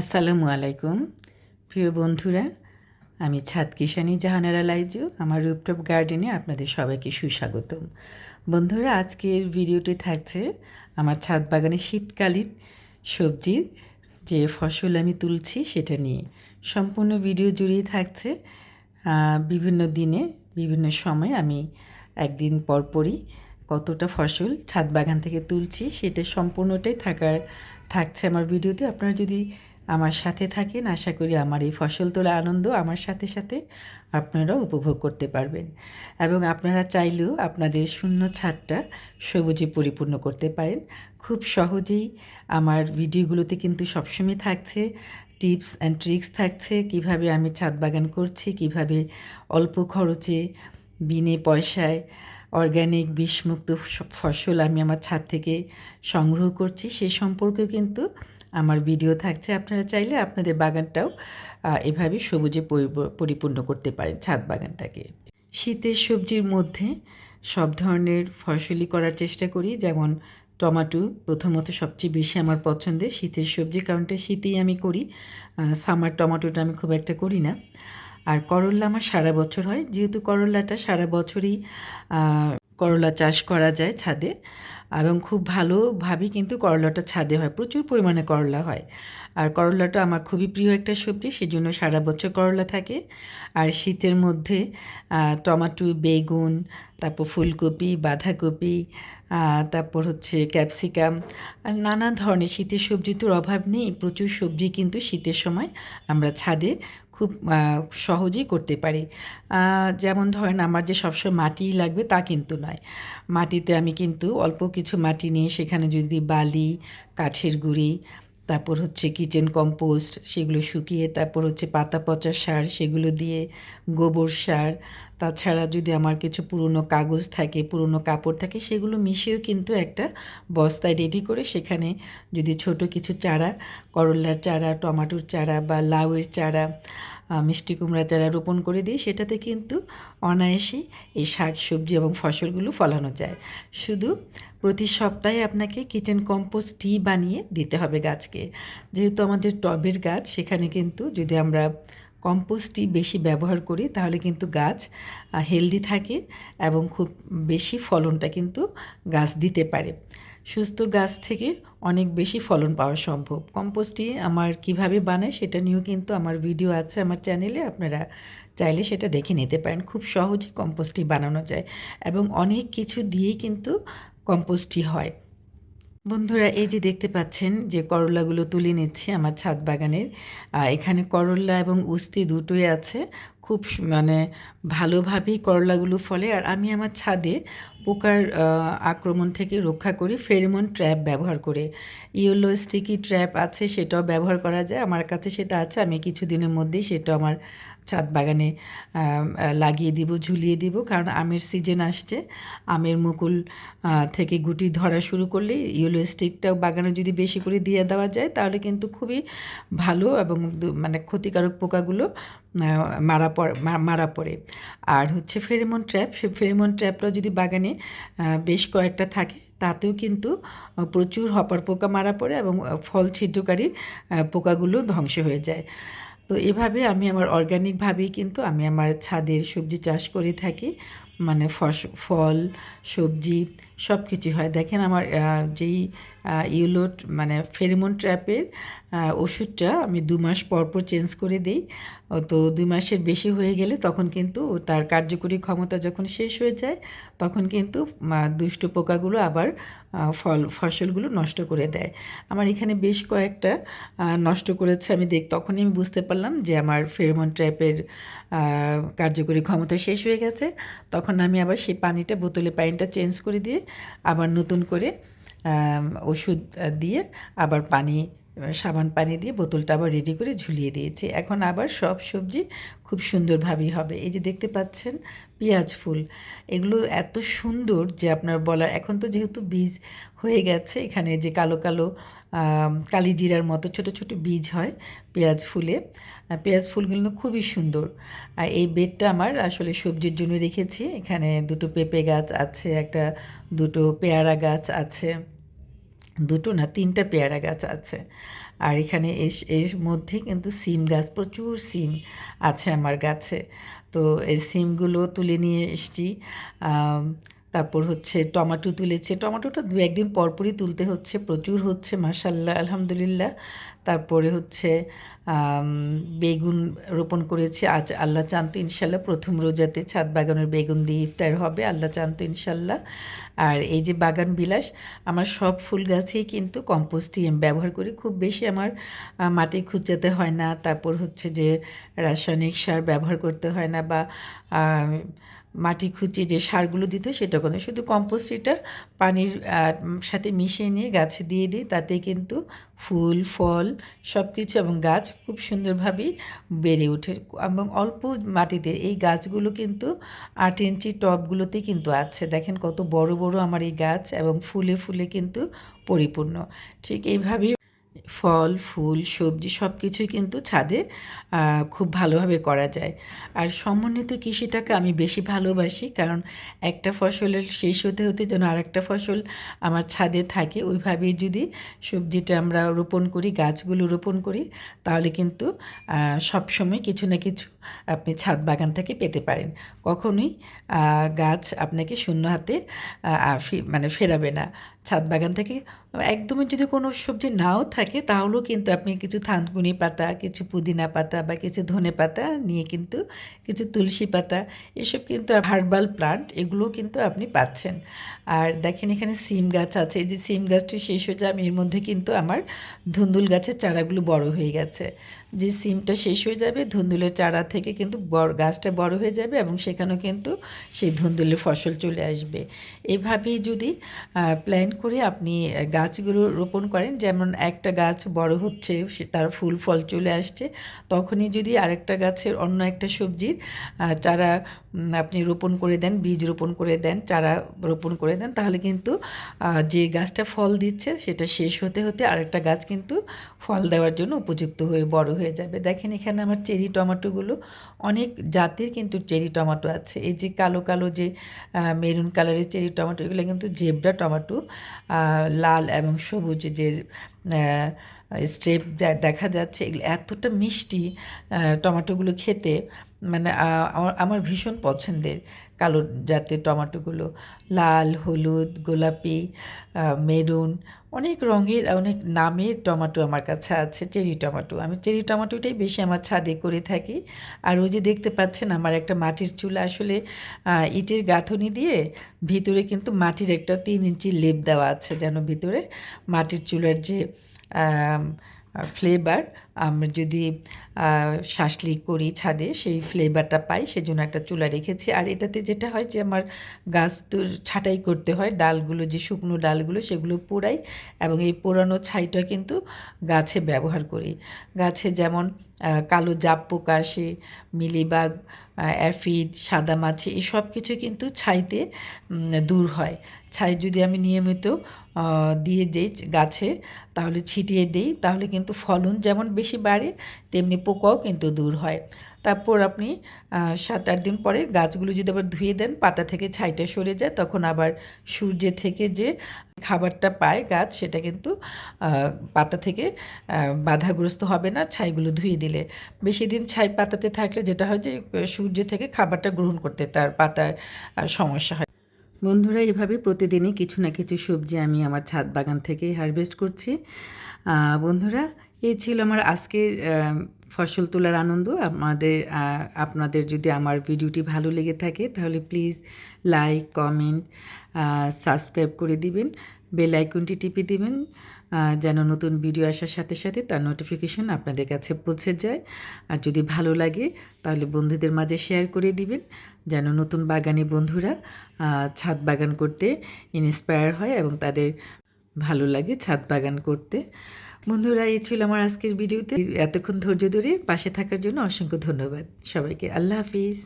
আসসালামু আলাইকুম। প্রিয় বন্ধুরা, আমি ছাদ কিষানি জাহানারা লাইজু, আমার রুপটপ গার্ডেনে আপনাদের সবাইকে সুস্বাগতম। বন্ধুরা, আজকের ভিডিওটি থাকছে আমার ছাদ বাগানে শীতকালীন সবজির যে ফসল আমি তুলছি সেটা নিয়ে। সম্পূর্ণ ভিডিও জুড়েই থাকছে। বিভিন্ন দিনে, বিভিন্ন সময় আমি একদিন পরপরই কতটা ফসল ছাদ বাগান থেকে তুলছি সেটা সম্পূর্ণটাই থাকার, থাকছে আমার ভিডিওতে। আপনারা যদি আমার সাথে থাকেন। আশা করি আমার এই ফসল তোলা আনন্দ আমার সাথে সাথে আপনারাও উপভোগ করতে পারবেন। এবং আপনারা চাইলেও আপনাদের শূন্য ছাদটা সবুজে পরিপূর্ণ করতে পারেন। খুব সহজেই আমার ভিডিওগুলোতে কিন্তু সবসময় থাকছে। টিপস অ্যান্ড ট্রিক্স থাকছে কীভাবে আমি ছাদ বাগান করছি, কীভাবে অল্প খরচে বিনে পয়সায় অর্গ্যানিক বিষমুক্ত ফসল আমি আমার ছাদ থেকে সংগ্রহ করছি। সে সম্পর্কেও কিন্তু আমার ভিডিও থাকছে, আপনারা চাইলে আপনাদের বাগানটাও এভাবে সবুজে পরিপূর্ণ করতে পারেন ছাদ বাগানটাকে। শীতের সবজির মধ্যে সব ধরনের ফসলই করার চেষ্টা করি, যেমন টমাটো প্রথমত সবচেয়ে বেশি আমার পছন্দের শীতের সবজি কারণটা শীতেই আমি করি। সামার টমাটোটা আমি খুব একটা করি না। আর করল্লা আমার সারা বছর হয়, যেহেতু করল্লাটা সারা বছরই করলা চাষ করা যায় ছাদে। এবং খুব ভালোভাবেই কিন্তু করলাটা ছাদে হয়, প্রচুর পরিমাণে করলা হয়। আর করলাটা আমার খুবই প্রিয় একটা সবজি, সেজন্য সারা বছর করলা থাকে। আর শীতের মধ্যে টমাটো, বেগুন, তারপর ফুলকপি, বাঁধাকপি তারপর হচ্ছে ক্যাপসিকাম, আর নানা ধরনের শীতের সবজি তোর অভাব নেই, প্রচুর সবজি কিন্তু শীতের সময় আমরা ছাদে খুব সহজেই করতে পারি। যেমন ধরেন আমার যে সবসময় মাটি লাগবে তা কিন্তু নয়। মাটিতে আমি কিন্তু অল্প কিছু মাটি নিয়ে সেখানে যদি বালি, কাঠের গুঁড়ি তারপর হচ্ছে কিচেন কম্পোস্ট সেগুলো শুকিয়ে তারপর হচ্ছে পাতা পচা সার, সেগুলো দিয়ে গোবর সার। তাছাড়া যদি আমার কিছু পুরনো কাগজ থাকে, পুরনো কাপড় থাকে, সেগুলো মিশিয়েও কিন্তু একটা বস্তায় রেডি করে সেখানে যদি ছোট কিছু চারা, করলার চারা, টমাটোর চারা বা লাউয়ের চারা মিষ্টি কুমড়া চারা রোপণ করে দিই। সেটাতে কিন্তু অনায়াসেই এই শাক, সবজি এবং ফসলগুলো ফলানো যায়। শুধু প্রতি সপ্তাহে আপনাকে কিচেন কম্পোস্ট টি বানিয়ে দিতে হবে গাছকে। যেহেতু আমাদের টবের গাছ, সেখানে কিন্তু যদি আমরা কম্পোস্টই বেশি ব্যবহার করি, তাহলে কিন্তু গাছ হেলদি থাকে এবং খুব বেশি ফলনটা কিন্তু গাছ দিতে পারে। সুস্থ গাছ থেকে অনেক বেশি ফলন পাওয়া সম্ভব। কম্পোস্টটি আমার কীভাবে বানায় সেটা নিয়েও কিন্তু আমার ভিডিও আছে আমার চ্যানেলে, আপনারা চাইলে সেটা দেখে নিতে পারেন। খুব সহজে কম্পোস্টটি বানানো যায় এবং অনেক কিছু দিয়েই কিন্তু কম্পোস্টটি হয়। বন্ধুরা, এই যে দেখতে পাচ্ছেন যে করলাগুলো তুলে নিচ্ছি আমার ছাদ বাগানের এখানে করলা এবং উস্তি দুটোই আছে। খুব মানে ভালোভাবেই করলাগুলো ফলে। আর আমি আমার ছাদে পোকার আক্রমণ থেকে রক্ষা করি। ফেরোমন ট্র্যাপ ব্যবহার করে। ইয়েলো স্টিকি ট্র্যাপ আছে, সেটাও ব্যবহার করা যায়। আমার কাছে সেটা আছে, আমি কিছুদিনের মধ্যেই সেটা আমার ছাদ বাগানে লাগিয়ে দিব, ঝুলিয়ে দিব। কারণ আমের সিজন আসছে। আমের মুকুল থেকে গুটি ধরা শুরু করলে ইয়েলো স্টিকটাও বাগানে যদি বেশি করে দিয়ে দেওয়া যায়, তাহলে কিন্তু খুবই ভালো এবং মানে ক্ষতিকারক পোকাগুলো মারা পড়ে মারা পড়ে। আর হচ্ছে ফেরেমন ট্র্যাপ, সে ফেরেমন ট্র্যাপটা যদি বাগানে বেশ কয়েকটা থাকে, তাতেও কিন্তু প্রচুর হপার পোকা মারা পড়ে এবং ফল ছিদ্রকারী পোকাগুলো ধ্বংস হয়ে যায়। তো এভাবে আমি আমার অর্গানিকভাবেই কিন্তু আমি আমার ছাদের সবজি চাষ করে থাকি। মানে ফস, ফল, সবজি সব কিছু হয়। দেখেন আমার যেই ইউলোট মানে ফেরিমন ট্র্যাপের ওষুধটা আমি দু মাস পর পর চেঞ্জ করে দিই। তো দুই মাসের বেশি হয়ে গেলে তখন কিন্তু তার কার্যকরী ক্ষমতা যখন শেষ হয়ে যায়, তখন কিন্তু দুষ্ট পোকাগুলো আবার ফল, ফসলগুলো নষ্ট করে দেয়। আমার এখানে বেশ কয়েকটা নষ্ট করেছে আমি দেখ, তখনই আমি বুঝতে পারলাম যে আমার ফেরোমন ট্র্যাপের কার্যকরী ক্ষমতা শেষ হয়ে গেছে। তখন আমি আবার সেই পানিটা বোতলে পানিটা চেঞ্জ করে দিয়ে আবার নতুন করে ওষুধ দিয়ে আবার পানি আহ, সাবান পানি দিয়ে বোতলটা আবার রেডি করে ঝুলিয়ে দিয়েছি। এখন আবার সব সবজি খুব সুন্দরভাবেই হবে। এই যে দেখতে পাচ্ছেন পেঁয়াজ ফুল এগুলো এত সুন্দর যে আপনার বলার এখন তো যেহেতু বীজ হয়ে গেছে এখানে যে কালো কালো আম, কালিজিরার মতো ছোট ছোট বীজ হয় পেঁয়াজ ফুলে। পেঁয়াজ ফুলগুলো খুবই সুন্দর। আর এই বেডটা আমার আসলে সবজির জন্য রেখেছি। এখানে দুটো পেঁপে গাছ আছে একটা দুটো পেয়ারা গাছ আছে। দুটো না তিনটা পেয়ারা গাছ আছে। আর এখানে এস- এর মধ্যে কিন্তু সিম গাছ, প্রচুর সিম আছে আমার গাছে। তো এই সিমগুলো তুলে নিয়ে এসছি। তারপর হচ্ছে টমাটো তুলেছে। টমাটোটা দু একদিন পরপরই তুলতে হচ্ছে, প্রচুর হচ্ছে মাসাল্লাহ আলহামদুলিল্লাহ। তারপরে হচ্ছে বেগুন রোপণ করেছি। আজ আল্লাহ চান্ত ইনশাল্লাহ প্রথম রোজাতে ছাদ বাগানের বেগুন দিয়ে ইফতার হবে, আল্লাহ চান্ত ইনশাল্লাহ। আর এই যে বাগান বিলাস, আমার সব ফুল গাছেই কিন্তু কম্পোস্টই আমি ব্যবহার করি। খুব বেশি আমার মাটি খুঁচাতে হয় না। তারপর হচ্ছে যে রাসায়নিক সার ব্যবহার করতে হয় না বা মাটি খুঁচিয়ে যে সারগুলো দিত সেটা কোনো, শুধু কম্পোস্ট এটা পানির সাথে মিশিয়ে নিয়ে গাছে দিয়ে দিই, তাতে কিন্তু ফুল, ফল সব কিছু এবং গাছ খুব সুন্দরভাবেই বেড়ে ওঠে। এবং অল্প মাটিতে এই গাছগুলো কিন্তু আট ইঞ্চি টবগুলোতে কিন্তু আছে। দেখেন কত বড় বড় আমার এই গাছ এবং ফুলে ফুলে কিন্তু পরিপূর্ণ। ঠিক এইভাবেই ফল, ফুল, সবজি সব কিছুই কিন্তু ছাদে খুব ভালোভাবে করা যায়। আর সমন্বিত কৃষিটাকে আমি বেশি ভালোবাসি কারণ একটা ফসলের শেষ হতে হতে যেন আর একটা ফসল আমার ছাদে থাকে, ওইভাবেই যদি সবজিটা আমরা রোপণ করি, গাছগুলো রোপণ করি, তাহলে কিন্তু সবসময় কিছু না কিছু আপনি ছাদ বাগান থেকে পেতে পারেন। কখনোই গাছ আপনাকে শূন্য হাতে মানে ফেরাবে না। ছাদ বাগান থেকে একদমই যদি কোনো সবজি নাও থাকে, তাহলেও কিন্তু আপনি কিছু থানকুনি পাতা, কিছু পুদিনা পাতা বা কিছু ধনে পাতা নিয়ে কিন্তু কিছু তুলসী পাতা, এসব কিন্তু হার্বাল প্লান্ট, এগুলোও কিন্তু আপনি পাচ্ছেন। আর দেখেন এখানে সিম গাছ আছে, এই যে সিম গাছটি শেষ হয়ে যায় আমি এর মধ্যে কিন্তু আমার ধুন্দুল গাছের চারাগুলো বড় হয়ে গেছে। যে সিমটা শেষ হয়ে যাবে, ধুন্দুলের চারা থেকে কিন্তু বড়, গাছটা বড় হয়ে যাবে এবং সেখানেও কিন্তু সেই ধুন্দুলের ফসল চলে আসবে। এভাবেই যদি প্ল্যান করে আপনি গাছগুলো রোপণ করেন, যেমন একটা গাছ বড় হচ্ছে তার ফুল, ফল চলে আসছে, তখনই যদি আরেকটা গাছের অন্য একটা সবজির চারা আপনি রোপণ করে দেন, বীজ রোপণ করে দেন, চারা রোপণ করে দেন, তাহলে কিন্তু যে গাছটা ফল দিচ্ছে সেটা শেষ হতে হতে আরেকটা গাছ কিন্তু ফল দেওয়ার জন্য উপযুক্ত হয়ে, বড় হয়ে যাবে। দেখেন এখানে আমার চেরি টমেটোগুলো অনেক জাতের কিন্তু চেরি টমেটো আছে। এই যে কালো কালো যে মেরুন কালারের চেরি টমেটো, এগুলো কিন্তু জেব্রা টমেটো লাল এবং সবুজ যে স্ট্রেপ দেখা যাচ্ছে এগুলো এতটা মিষ্টি টমেটোগুলো খেতে মানে আমার ভীষণ পছন্দের কালো জাতের টমেটোগুলো। লাল, হলুদ, গোলাপি মেরুন, অনেক রঙের, অনেক নামের টমেটো আমার কাছে আছে, চেরি টমেটো। আমি চেরি টমেটোটাই বেশি আমার ছাদে করে থাকি। আর ওই যে দেখতে পাচ্ছেন আমার একটা মাটির চুলা আসলে ইটের গাঁথনি দিয়ে ভিতরে কিন্তু মাটির একটা তিন ইঞ্চি লেপ দেওয়া আছে যেন ভিতরে মাটির চুলার যে ফ্লেভার আমরা যদি শাসলি করি ছাদে, সেই ফ্লেভারটা পাই, সেজন্য একটা চুলা রেখেছি। আর এটাতে যেটা হয় যে, আমার গাছ তো ছাঁটাই করতে হয়, ডালগুলো, যে শুকনো ডালগুলো, সেগুলো পোড়াই এবং এই পোড়ানো ছাইটা কিন্তু গাছে ব্যবহার করি। গাছে যেমন কালো জাপ পোকা আসে, মিলিবাগ অ্যাফিড সাদামাছি এই সব কিছু কিন্তু ছাইতে দূর হয়। ছাই যদি আমি নিয়মিত দিয়ে দিই গাছে, তাহলে ছিটিয়ে দিই, তাহলে কিন্তু ফলন যেমন বেশি বাড়ে, তেমনি পোকাও কিন্তু দূর হয়। তারপর আপনি সাত আট দিন পরে গাছগুলো যদি আবার ধুয়ে দেন, পাতা থেকে ছাইটা সরে যায়, তখন আবার সূর্যের থেকে যে খাবারটা পায় গাছ, সেটা কিন্তু পাতা থেকে বাধাগ্রস্ত হবে না ছাইগুলো ধুয়ে দিলে। বেশি দিন ছাই পাতাতে থাকলে যেটা হয় যে, সূর্য থেকে খাবারটা গ্রহণ করতে তার পাতায় সমস্যা হয়। বন্ধুরা, এভাবে প্রতিদিনই কিছু না কিছু সবজি আমি আমার ছাদ বাগান থেকে হারভেস্ট করছি। বন্ধুরা এই ছিল আমার আজকের ফসল তোলার আনন্দ। আমাদের আপনাদের যদি আমার ভিডিওটি ভালো লেগে থাকে, তাহলে প্লিজ লাইক, কমেন্ট সাবস্ক্রাইব করে দিবেন, বেল আইকনটি টিপে দিবেন যেন নতুন ভিডিও আসার সাথে সাথে তার নোটিফিকেশন আপনাদের কাছে পৌঁছে যায়। আর যদি ভালো লাগে, তাহলে বন্ধুদের মাঝে শেয়ার করে দিবেন, যেন নতুন বাগানি বন্ধুরা ছাদ বাগান করতে ইন্সপায়ার হয় এবং তাদের ভালো লাগে ছাদ বাগান করতে। বন্ধুরা, এই ছিল আমার আজকের ভিডিওতে। এতক্ষণ ধৈর্য ধরে পাশে থাকার জন্য অসংখ্য ধন্যবাদ। সবাইকে আল্লাহ হাফিজ।